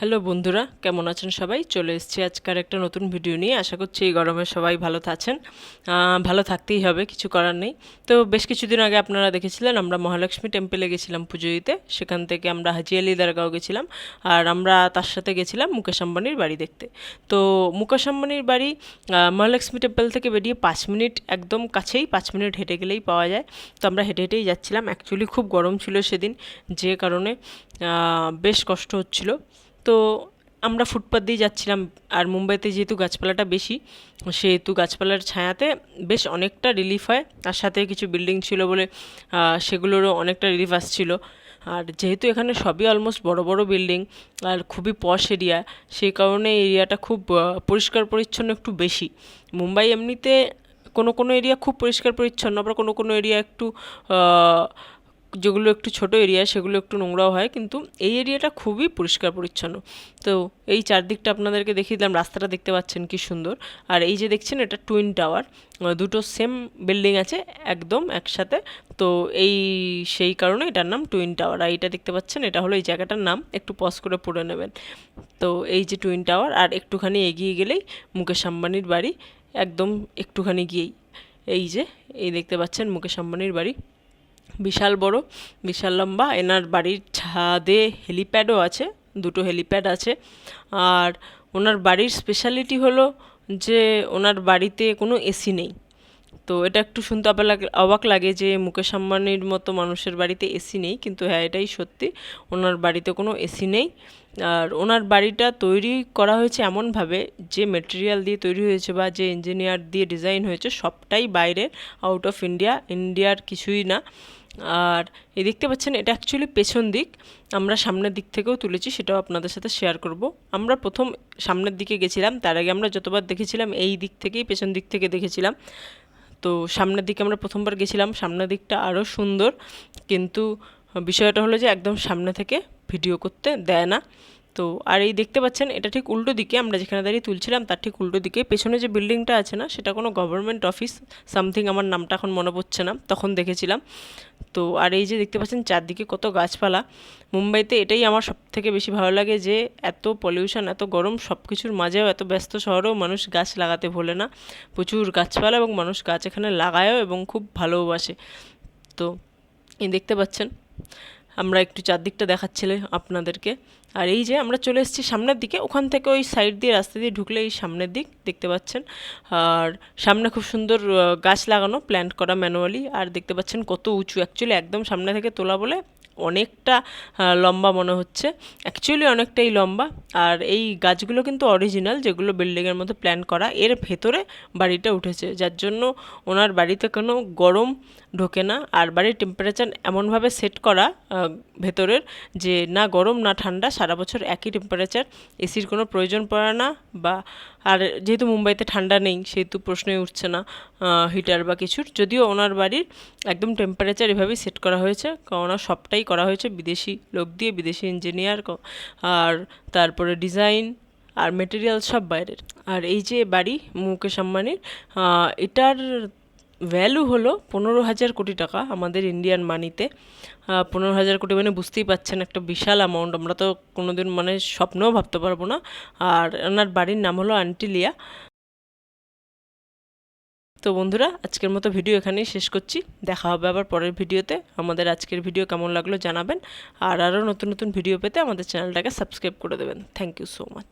Hello বন্ধুরা, কেমন আছেন সবাই? চলে এসেছি আজকের একটা নতুন ভিডিও নিয়ে। আশা করছি এই গরমে সবাই ভালো আছেন ভালো থাকতেই হবে, কিছু করার নেই। তো বেশ কিছুদিন আগে আপনারা দেখেছিলেন, আমরা মহালক্ষ্মী টেম্পলে গেছিলাম পুজো দিতে। সেখান থেকে আমরা হাজি আলি দরগাও গেছিলাম। আর আমরা তার সাথে গেছিলাম মুকেশ আম্বানির বাড়ি দেখতে। তো মুকেশ আম্বানির বাড়ি মহালক্ষ্মী টেম্পল থেকে বেরিয়ে পাঁচ মিনিট, একদম কাছেই পাঁচ মিনিট হেঁটে গেলেই পাওয়া যায়। তো আমরা হেঁটে হেঁটেই যাচ্ছিলাম। অ্যাকচুয়ালি খুব গরম ছিল সেদিন, যে কারণে বেশ কষ্ট হচ্ছিল। তো আমরা ফুটপাথ দিয়ে যাচ্ছিলাম, আর মুম্বাইতে যেহেতু গাছপালাটা বেশি, সেহেতু গাছপালার ছায়াতে বেশ অনেকটা রিলিফ হয়। তার সাথে কিছু বিল্ডিং ছিল বলে সেগুলোরও অনেকটা রিলিফ আসছিল। আর যেহেতু এখানে সবই অলমোস্ট বড় বড় বিল্ডিং আর খুবই পশ এরিয়া সেই কারণে এরিয়াটা খুব পরিষ্কার পরিচ্ছন্ন একটু বেশি। মুম্বাই এমনিতে কোনো কোনো এরিয়া খুব পরিষ্কার পরিচ্ছন্ন, আবার কোনো কোনো এরিয়া একটু যেগুলো একটু ছোট এরিয়া, সেগুলো একটু নোংরাও হয়, কিন্তু এই এরিয়াটা খুবই পরিষ্কার পরিচ্ছন্ন। তো এই চারদিকটা আপনাদেরকে দেখিয়ে দিলাম, রাস্তাটা দেখতে পাচ্ছেন কি সুন্দর। আর এই যে দেখছেন, এটা টুইন টাওয়ার দুটো সেম বিল্ডিং আছে, একদম একসাথে। তো এই, সেই কারণে এটার নাম টুইন টাওয়ার। আর এইটা দেখতে পাচ্ছেন, এটা হলো এই জায়গাটার নাম, একটু পজ করে পড়ে নেবেন। তো এই যে টুইন টাওয়ার, আর একটুখানি এগিয়ে গেলেই মুকেশ আম্বানির বাড়ি, একদম একটুখানি গিয়েই। এই যে, এই দেখতে পাচ্ছেন মুকেশ আম্বানির বাড়ি। বিশাল বড়, বিশাল লম্বা। এনার বাড়ির ছাদে হেলিপ্যাডও আছে, দুটো হেলিপ্যাড আছে। আর ওনার বাড়ির স্পেশালিটি হলো যে ওনার বাড়িতে কোনো এসি নেই। তো এটা একটু শুনতে অবাক লাগে যে মুকেশ আম্বানির মতো মানুষের বাড়িতে এসি নেই, কিন্তু হ্যাঁ এটাই সত্যি। ওনার বাড়িতে কোনো এসি নেই। আর ওনার বাড়িটা তৈরি করা হয়েছে এমনভাবে যে মেটেরিয়াল দিয়ে তৈরি হয়েছে বা যে ইঞ্জিনিয়ার দিয়ে ডিজাইন হয়েছে সবটাই বাইরে আউট অফ ইন্ডিয়া ইন্ডিয়ার কিছুই না। আর এই দেখতে পাচ্ছেন, এটা অ্যাকচুয়ালি পেছন দিক। আমরা সামনের দিক থেকেও তুলেছি, সেটাও আপনাদের সাথে শেয়ার করব। আমরা প্রথম সামনের দিকে গেছিলাম, তার আগে আমরা যতবার দেখেছিলাম, এই দিক থেকেই পেছন দিক থেকে দেখেছিলাম। তো সামনের দিকে আমরা প্রথমবার গেছিলাম, সামনের দিকটা আরও সুন্দর। কিন্তু বিষয়টা হলো যে একদম সামনে থেকে ভিডিও করতে দেয় না। তো আর এই দেখতে পাচ্ছেন, এটা ঠিক উল্টো দিকে, আমরা যেখানে দাঁড়িয়ে তুলছিলাম তার ঠিক উল্টো দিকে। পেছনে যে বিল্ডিংটা আছে না, সেটা কোনো গভর্নমেন্ট অফিস সামথিং আমার নামটা এখন মনে পড়ছে না, তখন দেখেছিলাম। তো আর এই যে দেখতে পাচ্ছেন, চারদিকে কত গাছপালা। মুম্বাইতে এটাই আমার সব থেকে বেশি ভালো লাগে যে, এত পলিউশন এত গরম সব কিছুর মাঝেও এত ব্যস্ত শহরেও মানুষ গাছ লাগাতে ভোলে না। প্রচুর গাছপালা এবং মানুষ গাছ এখানে লাগায়ও এবং খুব ভালোবাসে। তো এই দেখতে পাচ্ছেন, আমরা একটু চারদিকটা দেখাচ্ছিলে আপনাদেরকে। আর এই যে আমরা চলে এসেছি সামনের দিকে, ওখান থেকে ওই সাইড দিয়ে, রাস্তা দিয়ে ঢুকলে এই সামনের দিক দেখতে পাচ্ছেন। আর সামনে খুব সুন্দর গাছ লাগানো প্ল্যান্ট করা ম্যানুয়ালি আর দেখতে পাচ্ছেন কত উঁচু। অ্যাকচুয়ালি একদম সামনে থেকে তোলা বলে অনেকটা লম্বা মনে হচ্ছে। অ্যাকচুয়ালি অনেকটাই লম্বা। আর এই গাছগুলো কিন্তু অরিজিনাল যেগুলো বিল্ডিংয়ের মধ্যে প্ল্যান করা। এর ভেতরে বাড়িটা উঠেছে। যার জন্য ওনার বাড়িতে কোনো গরম ঢোকে না। আর বাড়ির টেম্পারেচার এমনভাবে সেট করা ভেতরের যে না গরম, না ঠান্ডা সারা বছর একই টেম্পারেচার এসির কোনো প্রয়োজন পড়ে না বা, আর যেহেতু মুম্বাইতে ঠান্ডা নেই, সেহেতু প্রশ্নই উঠছে না হিটার বা কিছুর। যদিও ওনার বাড়ির একদম টেম্পারেচার এভাবেই সেট করা হয়েছে কেননা সবটাই করা হয়েছে বিদেশি লোক দিয়ে, বিদেশি ইঞ্জিনিয়ার আর তারপরে ডিজাইন আর মেটেরিয়াল সব বাইরের। আর এই যে বাড়ি, মুকেশ আম্বানির এটার ভ্যালু হলো পনেরো হাজার কোটি টাকা আমাদের ইন্ডিয়ান মানিতে পনেরো হাজার কোটি মানে বুঝতেই পাচ্ছেন একটা বিশাল অ্যামাউন্ট আমরা তো কোনোদিন মানে স্বপ্নেও ভাবতে পারব না। আর ওনার বাড়ির নাম হলো আন্টিলিয়া তো বন্ধুরা, আজকের মতো ভিডিও এখানেই শেষ করছি। দেখা হবে আবার পরের ভিডিওতে আমাদের আজকের ভিডিও কেমন লাগল জানাবেন। আর আরও নতুন নতুন ভিডিও পেতে আমাদের চ্যানেলটাকে সাবস্ক্রাইব করে দেবেন। Thank you so much